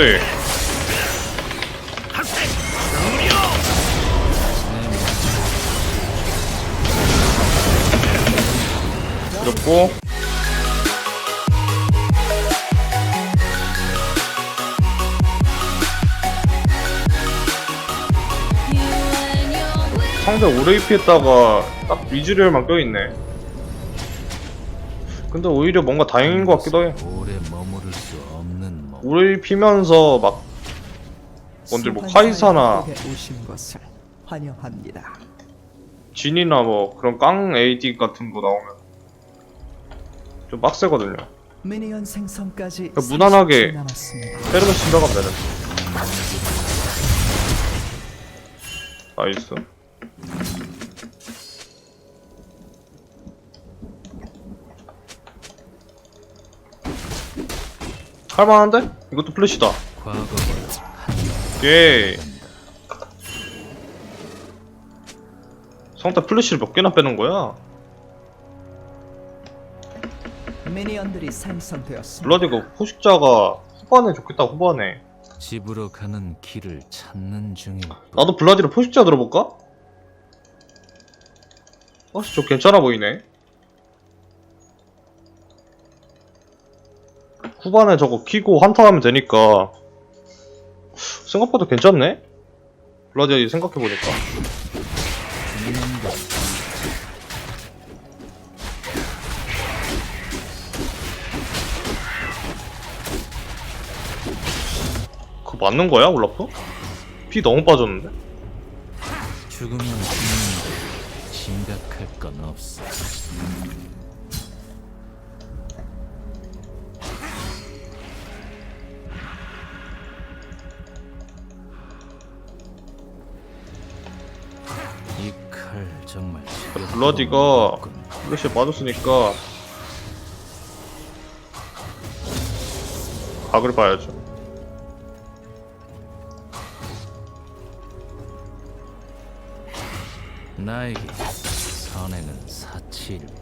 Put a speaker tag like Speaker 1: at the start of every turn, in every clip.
Speaker 1: 어때? 그렇고. 상대 오래 입히했다가 딱 위즈리얼만 껴있네. 근데 오히려 뭔가 다행인 것 같기도 해
Speaker 2: 오래
Speaker 1: 입히면서 막 뭔들 뭐 카이사나
Speaker 3: 오신 것을 환영합니다.
Speaker 1: 진이나 뭐 그런 깡 AD 같은 거 나오면 좀 빡세거든요
Speaker 3: 미니언 생성까지
Speaker 1: 그러니까 무난하게
Speaker 3: 30초 남았습니다.
Speaker 1: 때리면 심각하면 되는 나이스 할만한데? 이것도 플래시다 예 성태 플래시를 몇 개나 빼는 거야?
Speaker 3: 미니언들이 생성되었습니다.
Speaker 1: 블러디가 포식자가 후반에 좋겠다 후반에
Speaker 2: 집으로 가는 길을 찾는 뿐.
Speaker 1: 나도 블라디로 포식자 들어볼까? 혹시 좀 괜찮아 보이네. 후반에 저거 키고 한타하면 되니까 생각보다 괜찮네? 블라디 생각해보니까 그거 맞는 거야 올라프? 피 너무 빠졌는데?
Speaker 2: 죽으면 죽는데 심각할 건 없어.
Speaker 1: 블라디가
Speaker 2: 없군.
Speaker 1: 플래시에 빠졌으니까 각을 봐야죠.
Speaker 2: 나에게 선행은 사치일 뿐.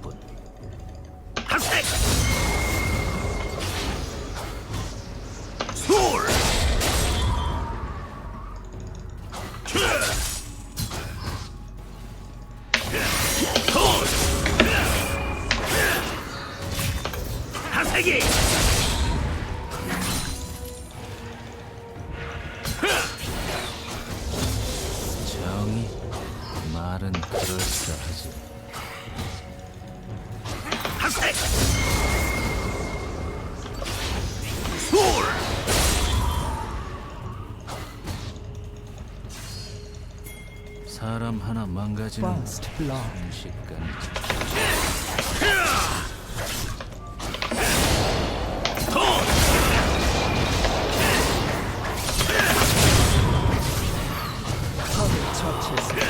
Speaker 2: 망가지는. 순식간
Speaker 3: 적을 처치했습니다.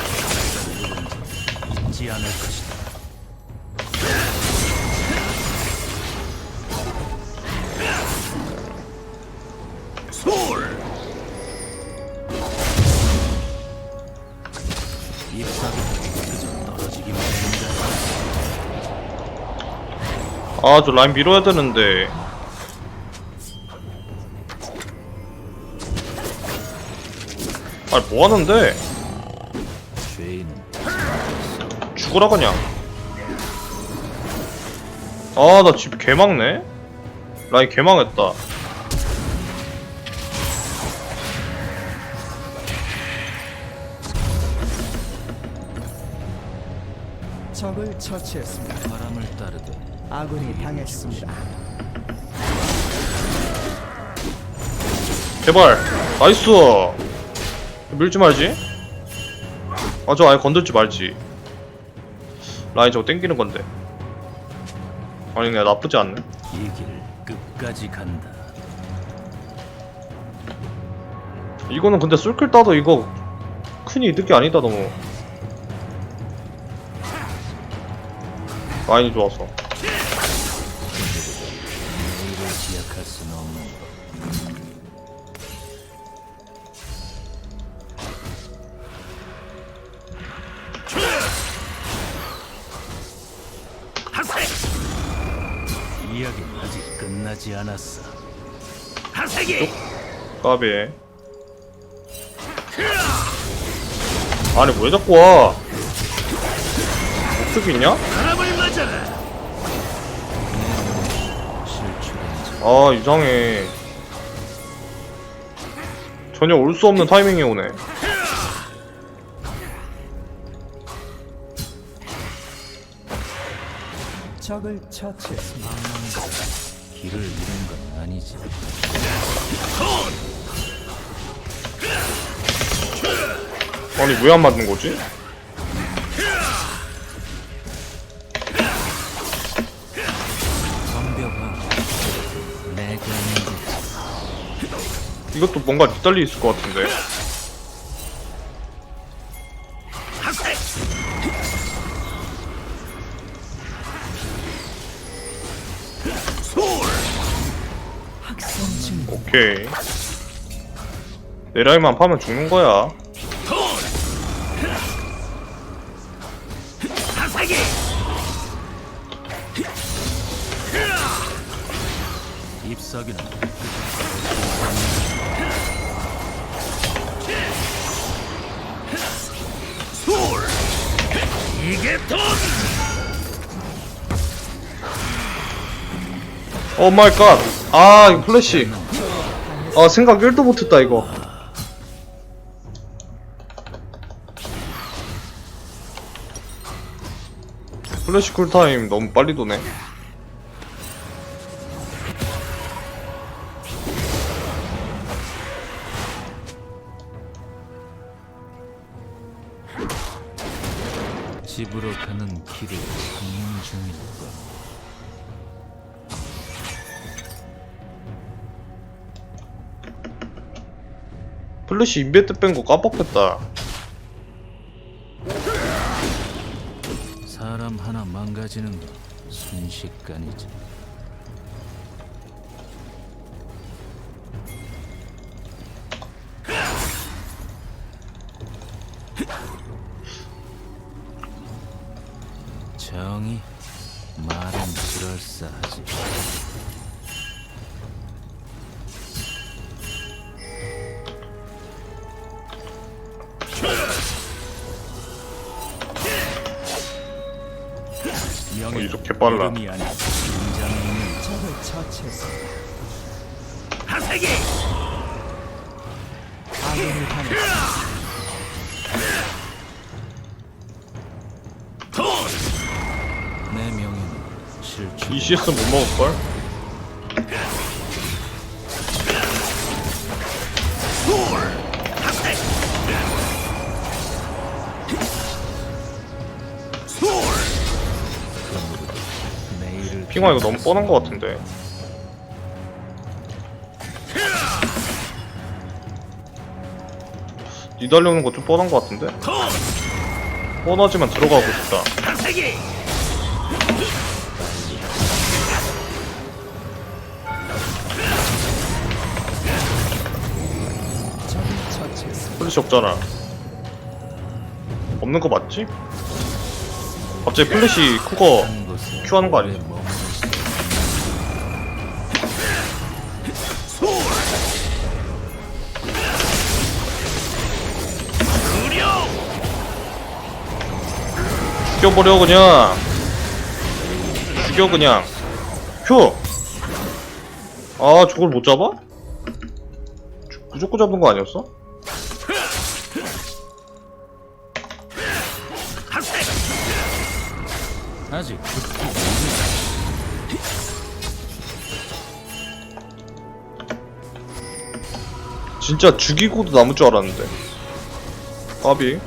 Speaker 2: 잊지 않을 것이다.
Speaker 1: 아, 저 라인 밀어야 되는데. 아, 뭐 하는데? 죽으라 그냥. 아, 나 집 개망네? 라인 개망했다.
Speaker 3: 적을 처치했습니다. 아군이 당했습니다.
Speaker 1: 제발. 나이스. 밀지 말지. 아, 저 아예 건들지 말지. 라인 저거 땡기는 건데. 아니, 그냥 나쁘지 않네.
Speaker 2: 이 길 끝까지 간다.
Speaker 1: 이거는 근데 솔클 따도 이거 큰 이득이 아니다 너무 라인이 좋아서
Speaker 2: 않았어.
Speaker 1: 까비 아니 왜 자꾸 와? 목적이 있냐? 아 이상해. 전혀 올 수 없는 타이밍에 오네.
Speaker 3: 적을 처치했습니다.
Speaker 2: 길을 잃은 건 아니지.
Speaker 1: 아니 왜 안 맞는 거지? 이것도 뭔가 뒷달리 있을 것 같은데 오케이. 내라이만 파면 죽는 거야.
Speaker 2: 잎사귀는
Speaker 1: 오 마이 갓아 플래시 아 생각 1도 못했다 이거 플래시 쿨타임 너무 빨리 도네
Speaker 2: 집으로 가는 길을 찾는 중일까.
Speaker 1: 플래시 인베트 뺀 거 깜빡했다
Speaker 2: 사람 하나 망가지는 건 순식간이지.
Speaker 1: 어, 이렇게 빨라.
Speaker 3: 당했습니다.
Speaker 2: 내 명예는 실추.
Speaker 1: 이 CS 못 먹을 걸? 핑화 이거 너무 뻔한 거 같은데 니달려오는 거 좀 뻔한 거 같은데? 뻔하지만 들어가고 싶다. 플래시 없잖아 없는 거 맞지? 갑자기 플래시 크거
Speaker 2: 한 곳에
Speaker 1: 큐 하는 거 아니야? 죽여버려 그냥 죽여 그냥 큐! 아 저걸 못 잡아? 주- 무조건 잡은 거 아니었어?
Speaker 2: 아직
Speaker 1: 진짜 죽이고도 남을 줄 알았는데 까비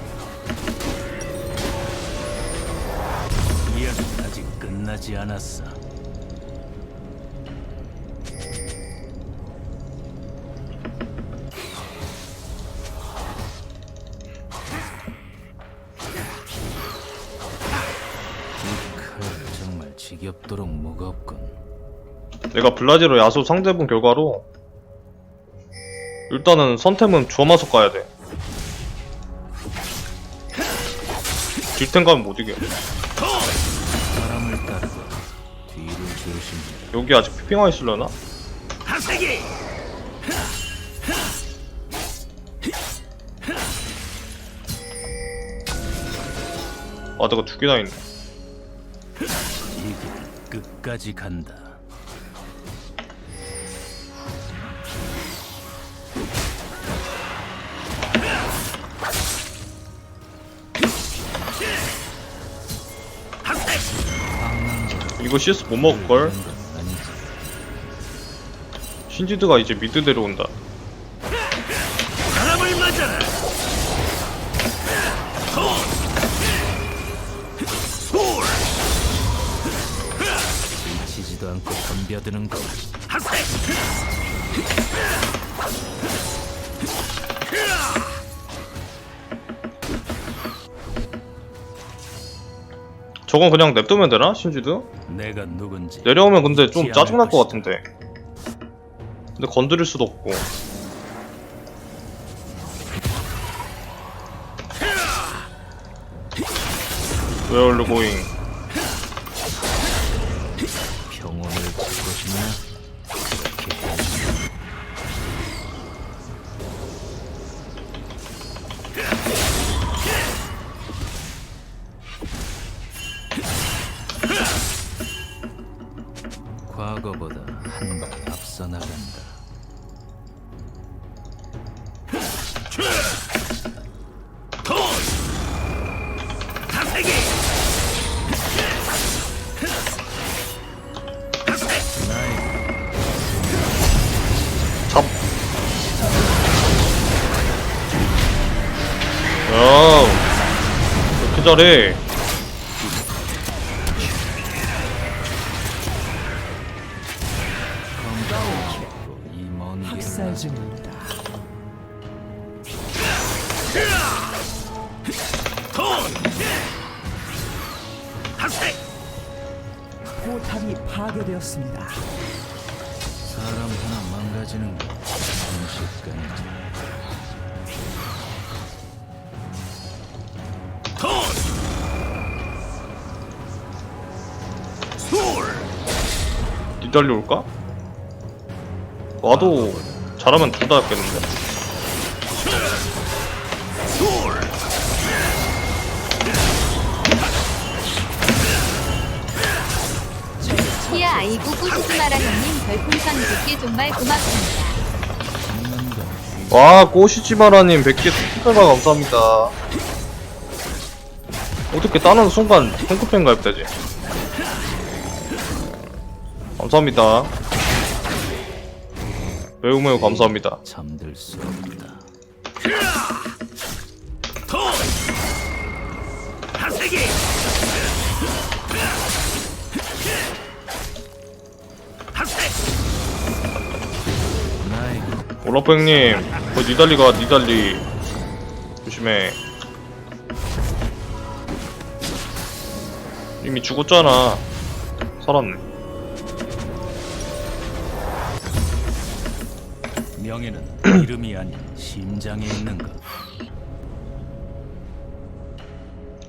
Speaker 2: 끝나지 않았어. 이칼 정말 지겹도록 무겁군.
Speaker 1: 내가 블라디로 야수 상대분 결과로 일단은 선템은 주어마서 가야돼 딜템 가면 못 이겨 여기 아직 피핑화 있을려나? 아 내가 두 개나 있네
Speaker 2: 이길 끝까지 간다
Speaker 1: 이거 CS 못 먹을걸? 신지드가 이제 미드 내려온다.
Speaker 4: 솔
Speaker 2: 미치지도 않고 덤벼드는 거.
Speaker 1: 저건 그냥 냅두면 되나? 신지드?
Speaker 2: 내가 누군지
Speaker 1: 내려오면 근데 좀 짜증날 것 같은데 근데 건드릴 수도 없고. 웨얼르 고 잘해. 달리 올까? 와도 잘하면 둘다 했겠는데.
Speaker 4: 솔.
Speaker 5: 히야 아이고 꼬시지 마라 형님 별풍선 100개 정말 고맙습니다.
Speaker 1: 와, 꼬시지마라님 100개 super 감사합니다. 어떻게 따는 순간 콩쿠팬 가입되지? 감사합니다. 매우 매우 감사합니다.
Speaker 2: 잠들 수 없다.
Speaker 4: 톤. 하세기. 하세.
Speaker 2: 나에게
Speaker 1: 올라프 형님, 그 니달리가 니달리. 조심해. 이미 죽었잖아. 살았네.
Speaker 2: 명예는 이름이 아닌 심장에 있는 것.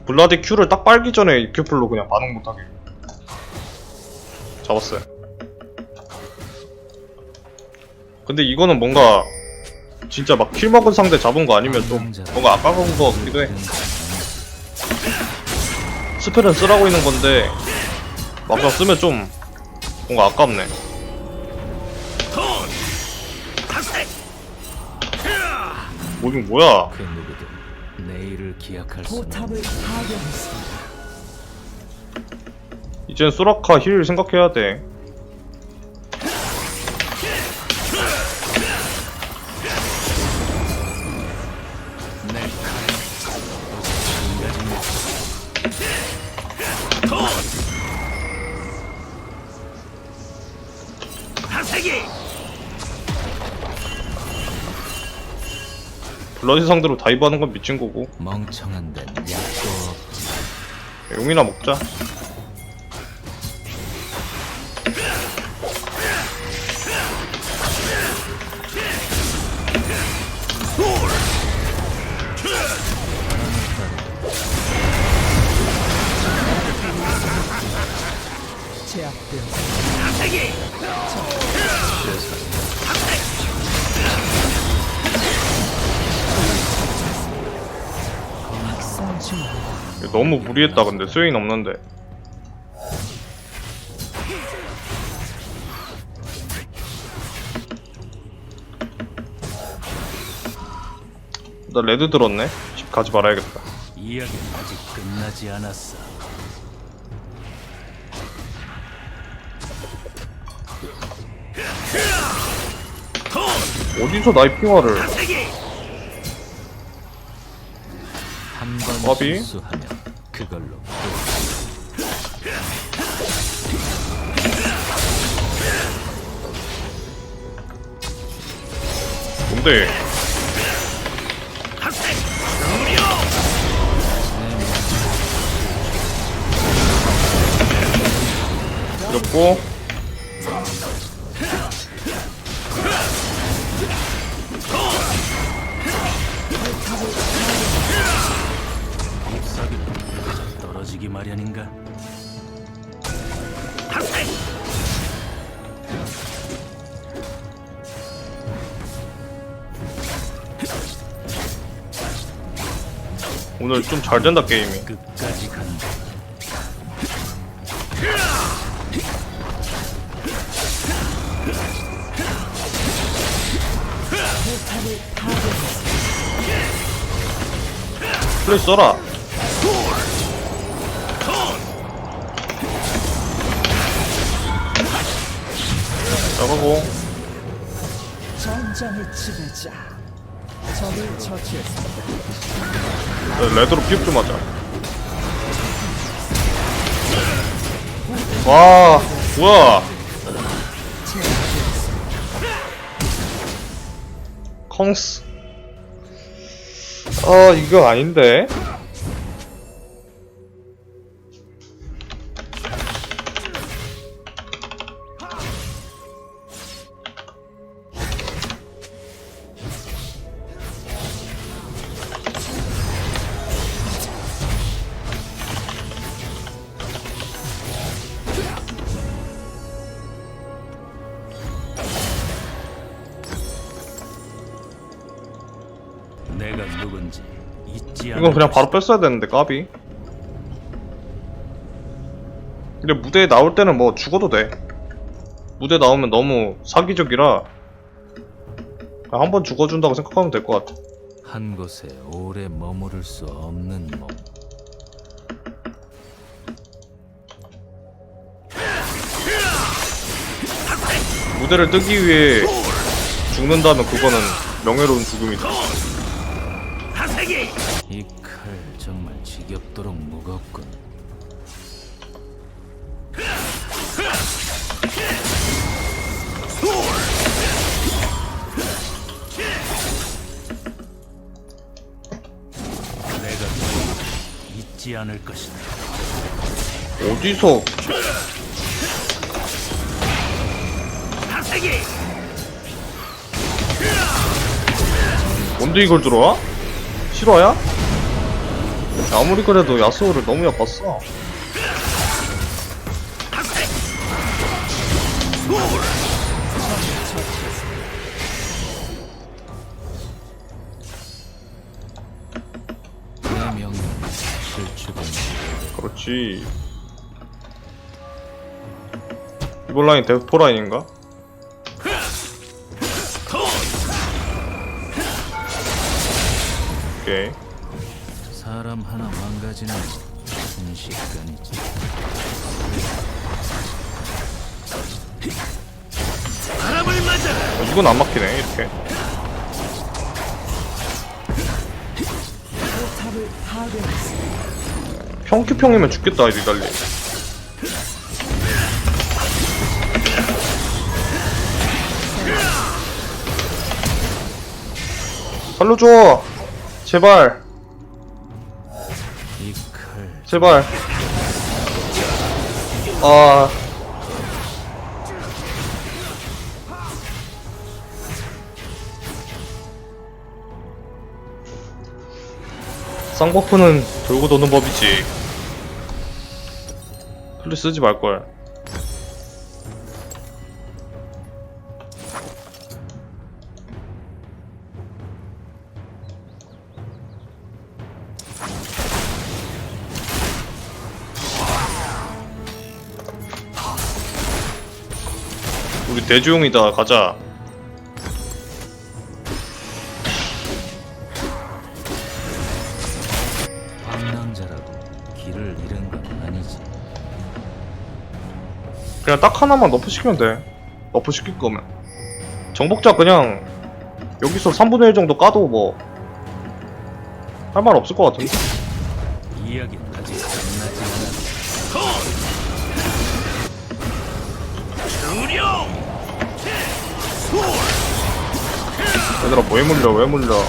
Speaker 1: 블라디 Q를 딱 빨기 전에 이큐플로 그냥 반응 못하게. 잡았어요. 근데 이거는 뭔가 진짜 막 킬 먹은 상대 잡은 거 아니면 좀 뭔가 아까운 거 같기도 해. 스펠은 쓰라고 있는 건데 막상 쓰면 좀 뭔가 아깝네. 뭐긴 뭐야?
Speaker 2: 그 누구도 내일을 기약할 수
Speaker 3: 포탑을
Speaker 2: 없는
Speaker 3: 파괴했습니다.
Speaker 1: 이젠 소라카 힐 생각해야 돼. 블라디 상대로 다이브 하는 건 미친 거고.
Speaker 2: 멍청한 데는 약도 없지.
Speaker 1: 용이나 먹자. 너무 무리했다 근데. 스웨인 없는데. 나 레드 들었네. 집 가지 말아야겠다.
Speaker 2: 이야기는 아직 끝나지 않았어.
Speaker 1: 어디서 나이 핑화를?
Speaker 4: 다세기!
Speaker 2: 한번
Speaker 1: 어비?
Speaker 2: 실수하면 그걸로.
Speaker 1: 뭔데? 이렇고 오늘 좀 잘 된다 게임이
Speaker 2: 끝까지 간다.
Speaker 1: 플레이 써라 나가고
Speaker 3: 전장의 지배자. 적을 처치했습니다.
Speaker 1: 네, 레드로 피업 좀 하자. 와 뭐야 컹스. 아 이거 아닌데 이건 그냥 바로 뺐어야 되는데 까비. 근데 무대에 나올 때는 뭐 죽어도 돼. 무대 나오면 너무 사기적이라 한 번 죽어준다고 생각하면 될 것 같아.
Speaker 2: 한 곳에 오래 머무를 수 없는 몸.
Speaker 1: 무대를 뜨기 위해 죽는다면 그거는 명예로운 죽음이다
Speaker 2: 이 칼 정말 지겹도록 무겁군. 내가 누군지 잊지 않을 것이다.
Speaker 1: 어디서
Speaker 4: 다세기
Speaker 1: 뭔데 이걸 들어와? 실화야? 아무리 그래도 야스오를 너무 얕봤어. 그렇지 이번 라인 데스포 라인인가? 오케이
Speaker 2: 사람 하나 망가지는 순식간이지.
Speaker 4: 바람을 맞아라
Speaker 1: 어, 이건 안 막히네 이렇게.
Speaker 3: 포탑을 파괴했습니다.
Speaker 1: 평큐평이면 죽겠다 니달리. 살려줘! 제발 제발. 아. 쌍버프는 돌고 도는 법이지. 플리 쓰지 말걸 대주용이다 가자.
Speaker 2: 방랑자라고 길을 잃은 건 아니지.
Speaker 1: 그냥 딱 하나만 너프 시키면 돼. 너프 시킬 거면. 정복자 그냥 여기서 3분의 1 정도 까도 뭐 할 말 없을 것 같은데?
Speaker 2: 이야기는
Speaker 1: 얘들아 뭐왜 물려 왜 물려?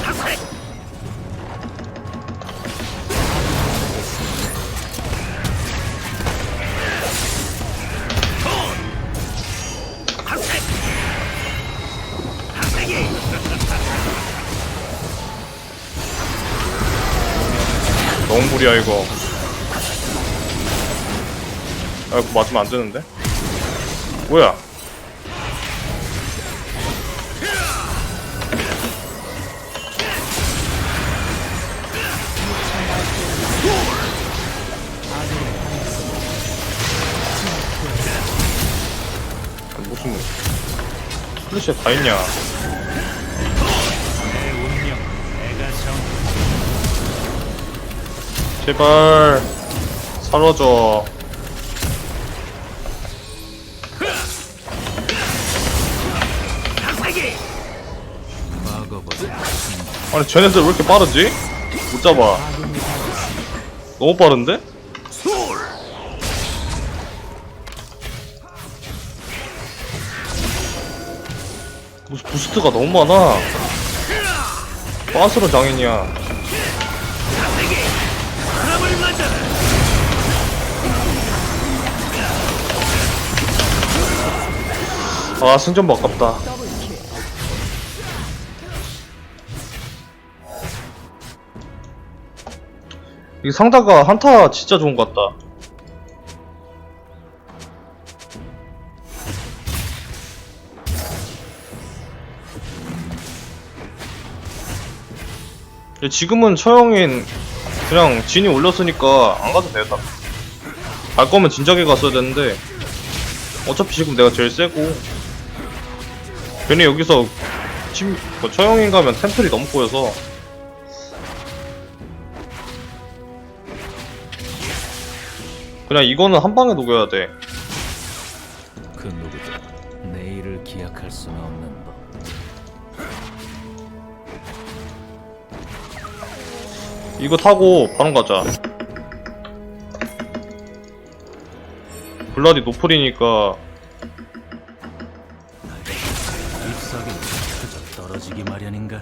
Speaker 1: 너무 무리야 이거. 아 이거 맞으면 안 되는데? 뭐야 플래시에 다 있냐? 제발. 사라져 아니 쟤네들 왜 이렇게 빠르지? 못 잡아. 너무 빠른데? 부스트가 너무 많아. 빠스로 장인이야.
Speaker 4: 아
Speaker 1: 승전 아깝다. 이 상자가 한타 진짜 좋은 것 같다 지금은 처형인 그냥 진이 올렸으니까 안 가도 되겠다. 갈 거면 진작에 갔어야 되는데 어차피 지금 내가 제일 세고. 괜히 여기서 침, 뭐 처형인 가면 템플이 너무 꼬여서. 그냥 이거는 한 방에 녹여야 돼. 이거 타고 바로 가자. 블라디 노플이니까
Speaker 2: 잎사귀는 그저 떨어지기 마련인가?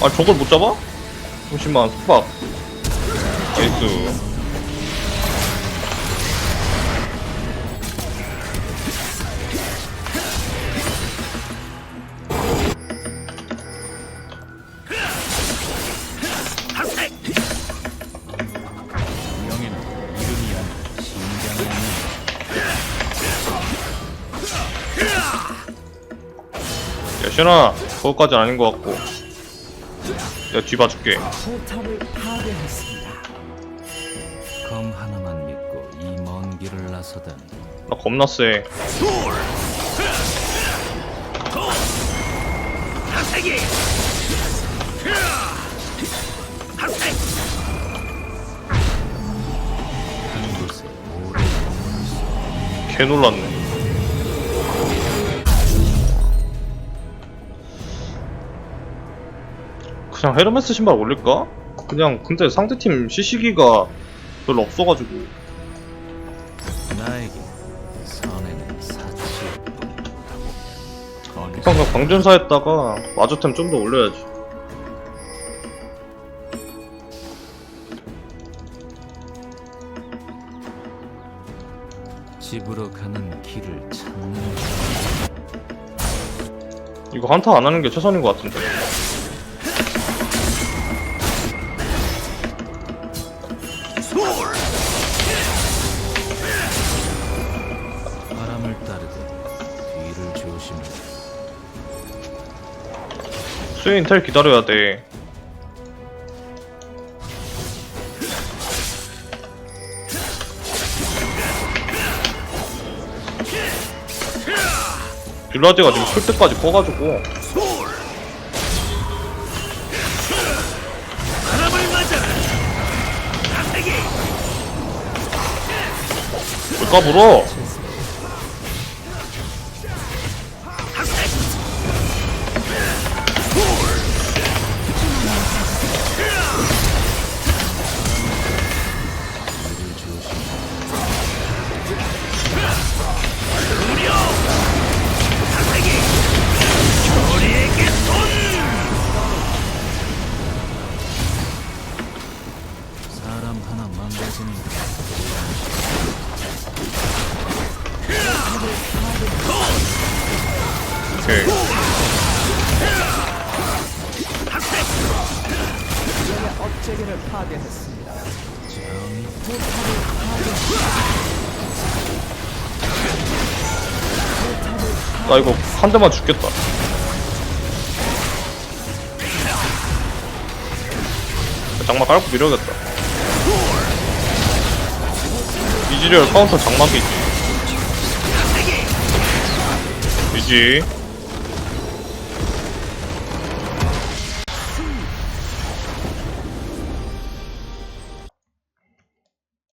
Speaker 1: 아 저걸 못 잡아? 잠시만 숙박.
Speaker 2: 있는
Speaker 1: 야 신아 그거까지 아닌 것 같고. 내가 뒤 봐줄게.
Speaker 3: 포탑을 파괴했습니다.
Speaker 2: 검 하나만 믿고 이 먼 길을 나서다니
Speaker 1: 나 겁나 수개 놀랐네. 그냥 헤르메스 신발 올릴까? 그냥 근데 상대팀 CC기가 별로 없어가지고.
Speaker 2: 나에게 선에는 사치뿐 거기서
Speaker 1: 방금 광전사 했다가 마주템 좀 더 올려야지.
Speaker 2: 집으로 가는 길을 찾는
Speaker 1: 이거 한타 안 하는 게 최선인 것 같은데 것입니다.
Speaker 3: 스윙 텔 기다려야 돼. 빌라제가 지금 설 때까지 꺼가지고 왜 까불어? 나 이거 한 대만 죽겠다. 장막 깔고 밀어야겠다. 이지리얼 카운터 장막이지. 이지